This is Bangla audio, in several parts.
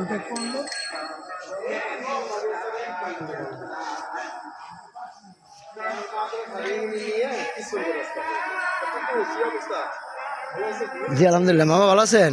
ছবিটা করল। জি আলহামদুলিল্লাহ। মামা ভালো আছেন?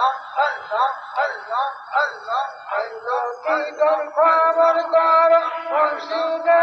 পারে দেখা দিবে মাদা দেখা